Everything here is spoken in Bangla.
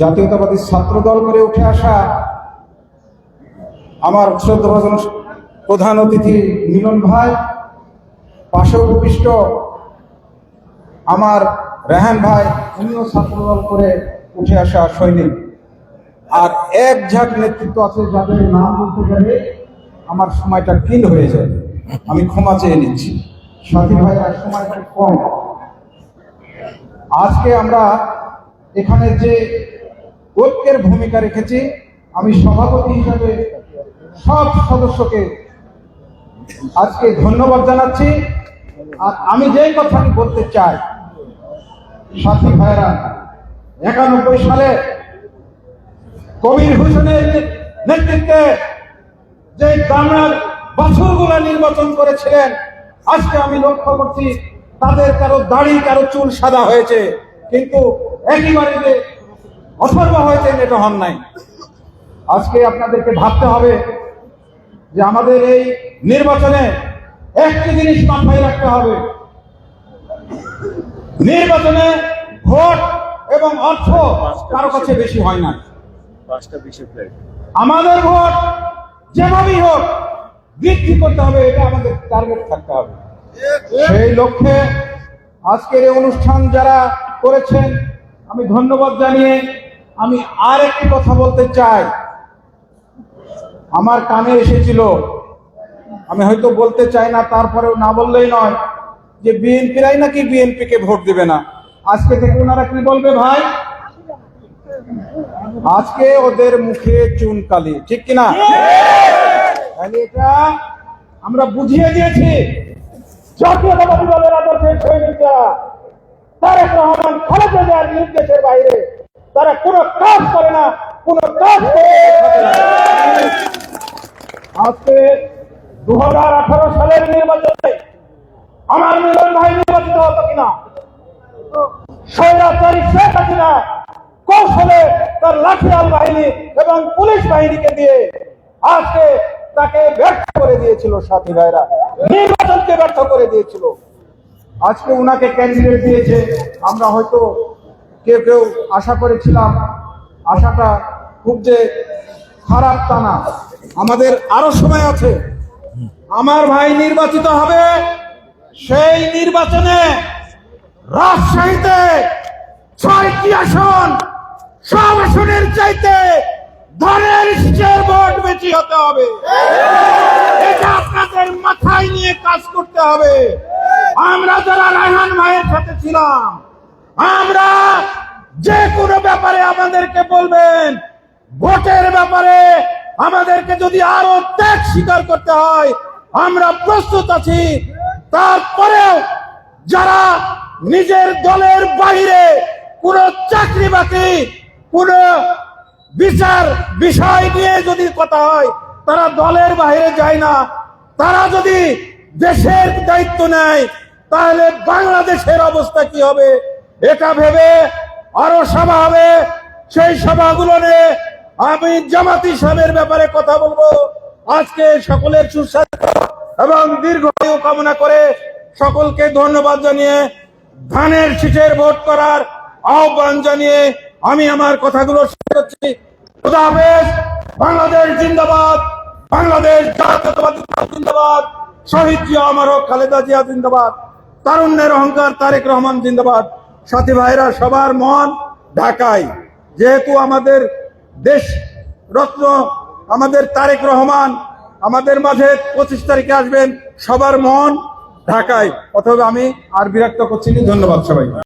জাতীয়তাবাদী ছাত্র দল করে উঠে আসা আমার শ্রদ্ধাভাজন প্রধান অতিথি মিলন ভাই, পাশে উপবিষ্ট আমার রেহান ভাই, উনিও ছাত্রদল করে উঠে আসা সৈনিক। আর এক ঝাঁক নেতৃত্ব আছে যাদের নাম বলতে গেলে আমার সময়টা কিল হয়ে যায়। আমি ক্ষমা চেয়ে নিচ্ছি। সাথী ভাইরা সময়টা কম। আজকে আমরা এখানে যে ঐক্যের ভূমিকা রেখেছি। আমি সভাপতি হিসাবে সব সদস্যকে আজকে ধন্যবাদ জানাচ্ছি। আর আমি যেই কথাটি বলতে চাই, সাথী ভাইরা, একানব্বই সালে কবির হোসেনের নেতৃত্বে যে গ্রামের বাছুরগুলা নির্বাচন করেছিলেন, আজকে আমি লক্ষ্য করছি, তাদের কারও দাড়ি, কারও চুল সাদা হয়েছে। কিন্তু একেবারে অথর্ব হয়েছে এটা হন নাই। আজকে আপনাদেরকে ভাবতে হবে যে আমাদের এই নির্বাচনে একটি জিনিস মাথায় রাখতে হবে। নির্বাচনে ভোট এবং অর্থ কারও কাছে বেশি হয় না। আমাদের ভোট যেভাবেই হোক, বৃদ্ধি করতে হবে, এটা আমাদের টার্গেট থাকতে হবে। সেই লক্ষ্যে আজকের এই অনুষ্ঠান যারা করেছেন, আমি ধন্যবাদ জানিয়ে আমি আর একটি কথা বলতে চাই। আমার কানে এসেছিল। আমি হয়তো বলতে চাই না, তারপরেও না বললেই নয় যে বিএনপিরাই নাকি বিএনপিকে ভোট দিবে না। আজকে থেকে ওনারা কি বলবে ভাই? আজকে ওদের মুখে চুনকালি ঠিক কিনা? তাহলে এটা আমরা বুঝিয়ে দিয়েছি। জাতীয়তাবাদী দলের আদর্শের সৈনিকরা তারেক রহমান খালেদা জিয়ার নির্দেশের বাইরে তারা কোনো কাজ করে না, কোনো কাজ আজকে দু হাজার আঠারো সালের নির্বাচনে আমার মিলন ভাই নির্বাচিত হতো কিনা? স্বৈরাচারী শেখ হাসিনা কৌশলে তার লাঠিয়াল বাহিনী এবং পুলিশ বাহিনীকে দিয়ে আজকে তাকে ব্যর্থ করে দিয়েছিল সাথী ভাইরা। নির্বাচনকে ব্যর্থ করে দিয়েছিল। আজকে উনাকে ক্যান্ডিডেট দিয়েছে। আমরা হয়তো কেউ কেউ আশা করেছিলাম, আশাটা খুব যে খারাপ তা না। আমাদের আরও সময় আছে। আমার ভাই নির্বাচিত হবে, সেই নির্বাচনে রাজশাহীতে ছয়টি আসন, সব আসনের চাইতে ধনের শীষের ভোট বেশি হতে হবে। এটা আপনাদের মাথায় নিয়ে কাজ করতে হবে। আমরা যারা রায়হান ভাইয়ের সাথে ছিলাম আমরা যে কোনো ব্যাপারে আমাদেরকে বলবেন, ভোটের ব্যাপারে আমাদেরকে যদি আরও ত্যাগ স্বীকার করতে হয়, আমরা প্রস্তুত আছি। তারপরেও যারা নিজের দলের বাইরে কোন চাকরি বাকরি, কোন বিচার বিষয় নিয়ে যদি কথা হয়, তারা দলের বাইরে যায় না। তারা যদি দেশের দায়িত্ব নেয়, তাহলে বাংলাদেশের অবস্থা কি হবে? এটা ভেবে আরও সভা হবে। সেই সভাগুলো নিয়ে আমি জামাতি সাহেবের ব্যাপারে কথা বলব। আজকে সকলের সুস্বাস্থ্য এবং দীর্ঘায়ু কামনা করে সকলকে ধন্যবাদ জানিয়ে ধানের শীষের ভোট করার আহ্বান জানিয়ে আমি আমার কথাগুলো শেষ করছি। বাংলাদেশ জিন্দাবাদ বাংলাদেশ জিন্দাবাদ, শহীদ জিয়া আমার খালেদা জিয়া জিন্দাবাদ, তারুণ্যের অহংকার তারেক রহমান জিন্দাবাদ। সাথী ভাইরা, সবার মন ঢাকায়। যেহেতু আমাদের দেশ রত্ন, আমাদের তারেক রহমান আমাদের মাঝে পঁচিশ তারিখে আসবেন, সবার মন ঢাকায়। অথবা আমি আর বিরক্ত করছি। ধন্যবাদ সবাই